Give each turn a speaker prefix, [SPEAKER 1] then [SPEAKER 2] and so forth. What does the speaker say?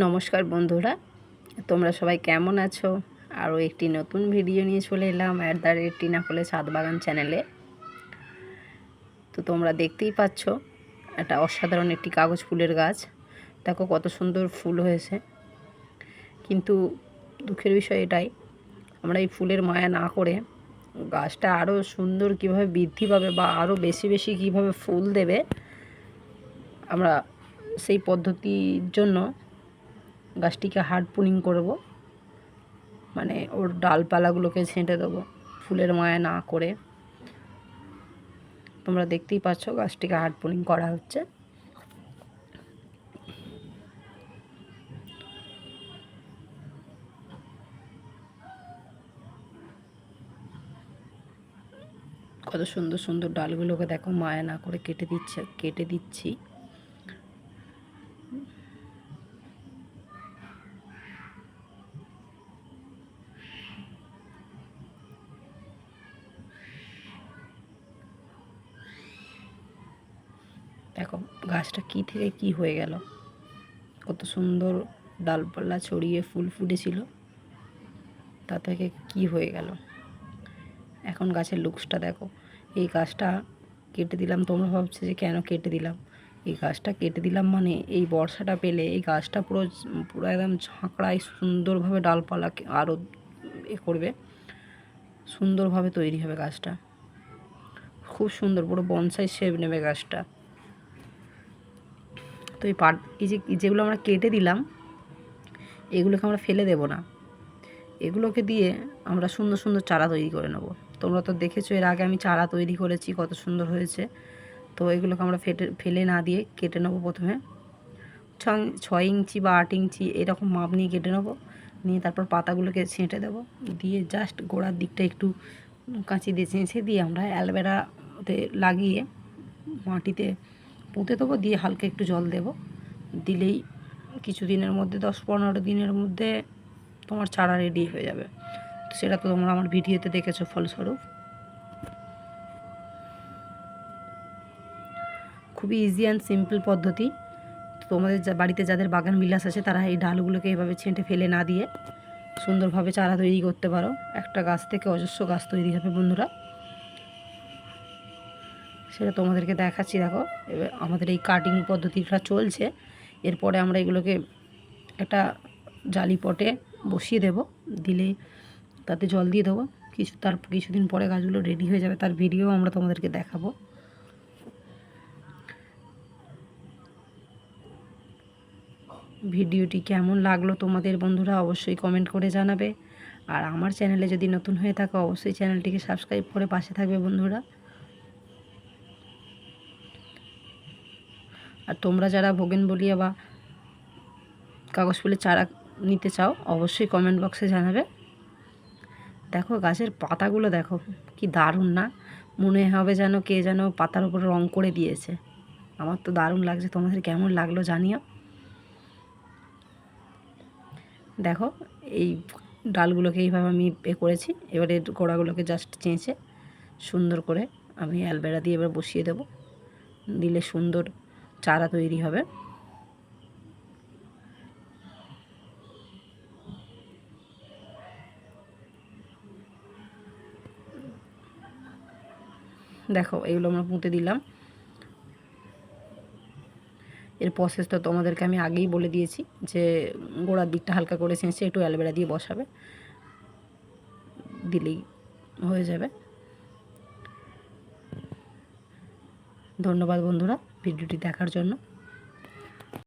[SPEAKER 1] নমস্কার বন্ধুরা, তোমরা সবাই কেমন আছো? আরও একটি নতুন ভিডিও নিয়ে চলে এলাম অ্যাট দ্য রেট টিনা ফলে ছাদ বাগান চ্যানেলে তো তোমরা দেখতেই পাচ্ছ, একটা অসাধারণ একটি কাগজ ফুলের গাছ। দেখো কত সুন্দর ফুল হয়েছে। কিন্তু দুঃখের বিষয় এটাই, আমরা এই ফুলের মায়া না করে গাছটা আরও সুন্দর কীভাবে বৃদ্ধি পাবে বা আরও বেশি বেশি কীভাবে ফুল দেবে, আমরা সেই পদ্ধতির জন্য গাছটিকে হার্ড পুনিং করব। মানে ওর ডালপালাগুলোকে ছেঁটে দেবো ফুলের মায়া না করে। তোমরা দেখতেই পাচ্ছ গাছটিকে হার্ড পুনিং করা হচ্ছে। কত সুন্দর সুন্দর ডালগুলোকে দেখো মায়া না করে কেটে দিচ্ছে, কেটে দিচ্ছি। দেখো, গাছটা কী থেকে কি হয়ে গেল? কত সুন্দর ডালপালা ছড়িয়ে ফুল ফুটেছিল। তা থেকে কি হয়ে গেল? এখন গাছের লুকসটা দেখো। এই গাছটা কেটে দিলাম, তোমরা ভাবছ যে কেন কেটে দিলাম? এই গাছটা কেটে দিলাম মানে এই বর্ষাটা পেলে এই গাছটা পুরো পুরো একদম ঝাঁকড়ায় সুন্দরভাবে ডালপালা আরও এ করবে। সুন্দরভাবে তৈরি হবে গাছটা। খুব সুন্দর, পুরো বনসাই শেপ নেবে গাছটা। তো এই পাট এই যে যেগুলো আমরা কেটে দিলাম, এগুলোকে আমরা ফেলে দেব না। এগুলোকে দিয়ে আমরা সুন্দর সুন্দর চারা তৈরি করে নেব। তোমরা তো দেখেছ, এর আগে আমি চারা তৈরি করেছি, কত সুন্দর হয়েছে। তো এগুলোকে আমরা ফেটে, ফেলে না দিয়ে কেটে নেব প্রথমে। ছয় ইঞ্চি বা আট ইঞ্চি এরকম মাপ নিয়ে কেটে নেব। নিয়ে তারপর পাতাগুলোকে ছেঁটে দেবো। দিয়ে জাস্ট গোড়ার দিকটা একটু কাঁচি দিয়ে ছেঁচে দিয়ে আমরা অ্যালবেরাতে লাগিয়ে মাটিতে পুঁতে দেবো, দিয়ে হালকা একটু জল দেব। দিলেই কিছু দিনের মধ্যে, দশ পনেরো দিনের মধ্যে তোমার চারা রেডি হয়ে যাবে। তো সেটা তো তোমরা আমার ভিডিওতে দেখেছ ফলস্বরূপ। খুবই ইজি অ্যান্ড সিম্পল পদ্ধতি। তোমাদের বাড়িতে যাদের বাগান বিলাস আছে, তারা এই ডালগুলোকে এভাবে ছেঁটে ফেলে না দিয়ে সুন্দরভাবে চারা তৈরি করতে পারো। একটা গাছ থেকে অজস্র গাছ তৈরি হবে বন্ধুরা। সেটা তোমাদেরকে দেখাচ্ছি, দেখো। এবার আমাদের এই কাটিং পদ্ধতিটা চলছে। এরপরে আমরা এগুলোকে একটা জালি পটে বসিয়ে দেব। দিলে তাতে জল দিয়ে দেবো। কিছু তার কিছুদিন পরে গাছগুলো রেডি হয়ে যাবে। তার ভিডিও আমরা তোমাদেরকে দেখাবো। ভিডিওটি কেমন লাগল তোমাদের বন্ধুরা অবশ্যই কমেন্ট করে জানাবে। আর আমার চ্যানেলে যদি নতুন হয়ে থাকো, অবশ্যই চ্যানেলটিকে সাবস্ক্রাইব করে পাশে থাকবে বন্ধুরা। আর তোমরা যারা ভোগেন বলিয়া বা কাগজ ফুলের চারা নিতে চাও, অবশ্যই কমেন্ট বক্সে জানাবে। দেখো গাছের পাতাগুলো দেখো, কি দারুণ না? মনে হবে যেন কে যেন পাতার উপরে রং করে দিয়েছে। আমার তো দারুণ লাগছে, তোমাদের কেমন লাগল জানিও। দেখো, এই ডালগুলোকে এইভাবে আমি এ করেছি, এবারে গোড়াগুলোকে জাস্ট চেঁচে সুন্দর করে আমি অ্যালবেরা দিয়ে এবার বসিয়ে দেব। দিলে সুন্দর চারা তৈরি হবে। দেখো, এগুলো আমরা পুঁতে দিলাম। এর প্রসেস তো তোমাদেরকে আমি আগেই বলে দিয়েছি যে, গোড়ার দিকটা হালকা করে ছেঁচে একটু অ্যালবেরা দিয়ে বসাবে। দিলেই হয়ে যাবে। ধন্যবাদ বন্ধুরা। ভিডিওটি দেখার জন্য।